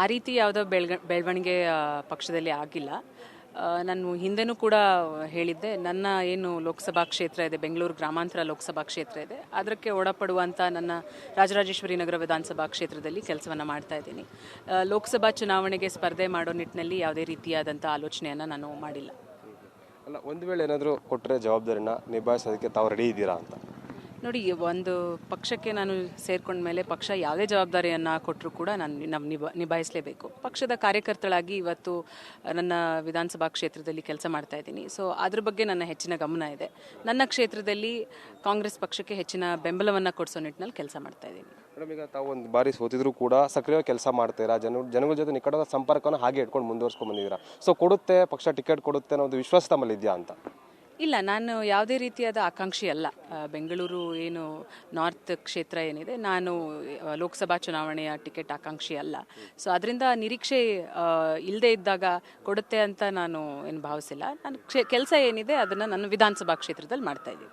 ಆ ರೀತಿ ಯಾವುದೋ ಬೆಳಗ, ಬೆಳವಣಿಗೆ ಪಕ್ಷದಲ್ಲಿ ಆಗಿಲ್ಲ. ನಾನು ಹಿಂದೆನೂ ಕೂಡ ಹೇಳಿದ್ದೆ, ನನ್ನ ಏನು ಲೋಕಸಭಾ ಕ್ಷೇತ್ರ ಇದೆ, ಬೆಂಗಳೂರು ಗ್ರಾಮಾಂತರ ಲೋಕಸಭಾ ಕ್ಷೇತ್ರ ಇದೆ, ಅದಕ್ಕೆ ಒಳಪಡುವಂಥ ನನ್ನ ರಾಜರಾಜೇಶ್ವರಿ ನಗರ ವಿಧಾನಸಭಾ ಕ್ಷೇತ್ರದಲ್ಲಿ ಕೆಲಸವನ್ನು ಮಾಡ್ತಾ ಇದ್ದೀನಿ. ಲೋಕಸಭಾ ಚುನಾವಣೆಗೆ ಸ್ಪರ್ಧೆ ಮಾಡೋ ನಿಟ್ಟಿನಲ್ಲಿ ಯಾವುದೇ ರೀತಿಯಾದಂಥ ಆಲೋಚನೆಯನ್ನು ನಾನು ಮಾಡಿಲ್ಲ. ಅಲ್ಲ, ಒಂದು ವೇಳೆ ಏನಾದರೂ ಕೊಟ್ಟರೆ ಜವಾಬ್ದಾರಿನ ನಿಭಾಯಿಸೋದಕ್ಕೆ ತಾವು ರೆಡಿ ಇದ್ದೀರಾ ಅಂತ? ನೋಡಿ ಒಂದು ಪಕ್ಷಕ್ಕೆ ನಾನು ಸೇರ್ಕೊಂಡ ಮೇಲೆ ಪಕ್ಷ ಯಾವುದೇ ಜವಾಬ್ದಾರಿಯನ್ನು ಕೊಟ್ಟರೂ ಕೂಡ ನಾನು ನಮ್ಮ ನಿಭಾ, ನಿಭಾಯಿಸಲೇಬೇಕು. ಪಕ್ಷದ ಕಾರ್ಯಕರ್ತಳಾಗಿ ಇವತ್ತು ನನ್ನ ವಿಧಾನಸಭಾ ಕ್ಷೇತ್ರದಲ್ಲಿ ಕೆಲಸ ಮಾಡ್ತಾ ಇದ್ದೀನಿ. ಸೊ ಅದ್ರ ಬಗ್ಗೆ ನನ್ನ ಹೆಚ್ಚಿನ ಗಮನ ಇದೆ. ನನ್ನ ಕ್ಷೇತ್ರದಲ್ಲಿ ಕಾಂಗ್ರೆಸ್ ಪಕ್ಷಕ್ಕೆ ಹೆಚ್ಚಿನ ಬೆಂಬಲವನ್ನು ಕೊಡಿಸೋ ನಿಟ್ಟಿನಲ್ಲಿ ಕೆಲಸ ಮಾಡ್ತಾ ಇದ್ದೀನಿ. ಮೇಡಮ್, ಈಗ ತಾವು ಒಂದು ಬಾರಿ ಸೋತಿದ್ರು ಕೂಡ ಸಕ್ರಿಯವಾಗಿ ಕೆಲಸ ಮಾಡ್ತೀರಾ? ಜನ, ಜನಗಳ ಜೊತೆ ನಿಕಟದ ಸಂಪರ್ಕವನ್ನು ಹಾಗೆ ಇಟ್ಕೊಂಡು ಮುಂದುವರ್ಸ್ಕೊಂಡು ಬಂದಿದ್ದೀರಾ? ಸೊ ಕೊಡುತ್ತೆ, ಪಕ್ಷ ಟಿಕೆಟ್ ಕೊಡುತ್ತೆ ಅನ್ನೋ ಒಂದು ವಿಶ್ವಾಸ ತಮ್ಮಲ್ಲಿದೆಯಾ ಅಂತ? ಇಲ್ಲ, ನಾನು ಯಾವುದೇ ರೀತಿಯಾದ ಆಕಾಂಕ್ಷಿ ಅಲ್ಲ. ಬೆಂಗಳೂರು ಏನು ನಾರ್ತ್ ಕ್ಷೇತ್ರ ಏನಿದೆ, ನಾನು ಲೋಕಸಭಾ ಚುನಾವಣೆಯ ಟಿಕೆಟ್ ಆಕಾಂಕ್ಷಿ ಅಲ್ಲ. ಸೊ ಅದರಿಂದ ನಿರೀಕ್ಷೆ ಇಲ್ಲದೆ ಇದ್ದಾಗ ಕೊಡುತ್ತೆ ಅಂತ ನಾನು ಏನು ಭಾವಿಸಿಲ್ಲ. ನಾನು ಕೆಲಸ ಏನಿದೆ, ಅದನ್ನು ನಾನು ವಿಧಾನಸಭಾ ಕ್ಷೇತ್ರದಲ್ಲಿ ಮಾಡ್ತಾ ಇದ್ದೀನಿ.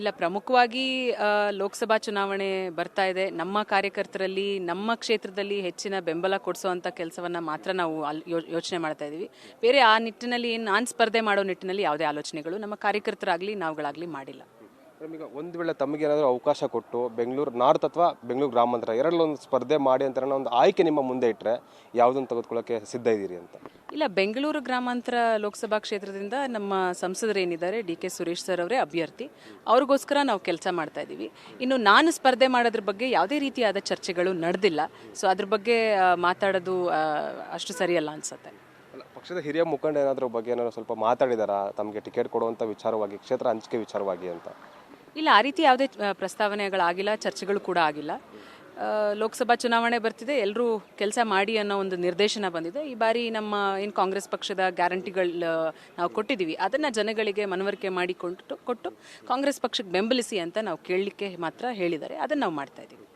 ಇಲ್ಲ, ಪ್ರಮುಖವಾಗಿ ಲೋಕಸಭಾ ಚುನಾವಣೆ ಬರ್ತಾ ಇದೆ. ನಮ್ಮ ಕಾರ್ಯಕರ್ತರಲ್ಲಿ, ನಮ್ಮ ಕ್ಷೇತ್ರದಲ್ಲಿ ಹೆಚ್ಚಿನ ಬೆಂಬಲ ಕೊಡಿಸುವಂಥ ಕೆಲಸವನ್ನು ಮಾತ್ರ ನಾವು ಯೋಚನೆ ಮಾಡ್ತಾ ಇದ್ದೀವಿ ಬೇರೆ ಆ ನಿಟ್ಟಿನಲ್ಲಿ, ನಾನು ಸ್ಪರ್ಧೆ ಮಾಡೋ ನಿಟ್ಟಿನಲ್ಲಿ ಯಾವುದೇ ಆಲೋಚನೆಗಳು ನಮ್ಮ ಕಾರ್ಯಕರ್ತರಾಗಲಿ, ನಾವುಗಳಾಗಲಿ ಮಾಡಿಲ್ಲ. ಈಗ ಒಂದು ವೇಳೆ ತಮಗೆ ಏನಾದರೂ ಅವಕಾಶ ಕೊಟ್ಟು ಬೆಂಗಳೂರು ನಾರ್ತ್ ಅಥವಾ ಬೆಂಗಳೂರು ಗ್ರಾಮಾಂತರ ಎರಡರಲ್ಲಿ ಒಂದು ಸ್ಪರ್ಧೆ ಮಾಡಿ ಅಂತ ಒಂದು ಆಯ್ಕೆ ನಿಮ್ಮ ಮುಂದೆ ಇಟ್ಟರೆ ಯಾವುದನ್ನು ತೆಗೆದುಕೊಳ್ಳೋಕ್ಕೆ ಸಿದ್ಧ ಇದ್ದೀರಿ ಅಂತ? ಇಲ್ಲ ಬೆಂಗಳೂರು ಗ್ರಾಮಾಂತರ ಲೋಕಸಭಾ ಕ್ಷೇತ್ರದಿಂದ ನಮ್ಮ ಸಂಸದರೇನಿದ್ದಾರೆ ಡಿ ಕೆ ಸುರೇಶ್ ಸರ್ ಅವರೇ ಅಭ್ಯರ್ಥಿ. ಅವ್ರಿಗೋಸ್ಕರ ನಾವು ಕೆಲಸ ಮಾಡ್ತಾ ಇದ್ದೀವಿ. ಇನ್ನು ನಾನು ಸ್ಪರ್ಧೆ ಮಾಡೋದ್ರ ಬಗ್ಗೆ ಯಾವುದೇ ರೀತಿಯಾದ ಚರ್ಚೆಗಳು ನಡೆದಿಲ್ಲ. ಸೊ ಅದ್ರ ಬಗ್ಗೆ ಮಾತಾಡೋದು ಅಷ್ಟು ಸರಿಯಲ್ಲ ಅನ್ಸುತ್ತೆ. ಪಕ್ಷದ ಹಿರಿಯ ಮುಖಂಡ ಏನಾದರೂ ಬಗ್ಗೆ ಏನಾದರೂ ಸ್ವಲ್ಪ ಮಾತಾಡಿದಾರಾ? ತಮಗೆ ಟಿಕೆಟ್ ಕೊಡುವಂಥ ವಿಚಾರವಾಗಿ ಕ್ಷೇತ್ರ ಹಂಚಿಕೆ ವಿಚಾರವಾಗಿ ಅಂತ. ಇಲ್ಲ, ಆ ರೀತಿ ಯಾವುದೇ ಪ್ರಸ್ತಾವನೆಗಳಾಗಿಲ್ಲ, ಚರ್ಚೆಗಳು ಕೂಡ ಆಗಿಲ್ಲ. ಲೋಕಸಭಾ ಚುನಾವಣೆ ಬರ್ತಿದೆ ಎಲ್ಲರೂ ಕೆಲಸ ಮಾಡಿ ಅನ್ನೋ ಒಂದು ನಿರ್ದೇಶನ ಬಂದಿದೆ. ಈ ಬಾರಿ ನಮ್ಮ ಏನು ಕಾಂಗ್ರೆಸ್ ಪಕ್ಷದ ಗ್ಯಾರಂಟಿಗಳು ನಾವು ಕೊಟ್ಟಿದ್ದೀವಿ, ಅದನ್ನು ಜನಗಳಿಗೆ ಮನವರಿಕೆ ಮಾಡಿಕೊಂಡು ಕೊಟ್ಟು ಕಾಂಗ್ರೆಸ್ ಪಕ್ಷಕ್ಕೆ ಬೆಂಬಲಿಸಿ ಅಂತ ನಾವು ಕೇಳಲಿಕ್ಕೆ ಮಾತ್ರ ಹೇಳಿದ್ದಾರೆ. ಅದನ್ನು ನಾವು ಮಾಡ್ತಾ ಇದ್ದೀವಿ.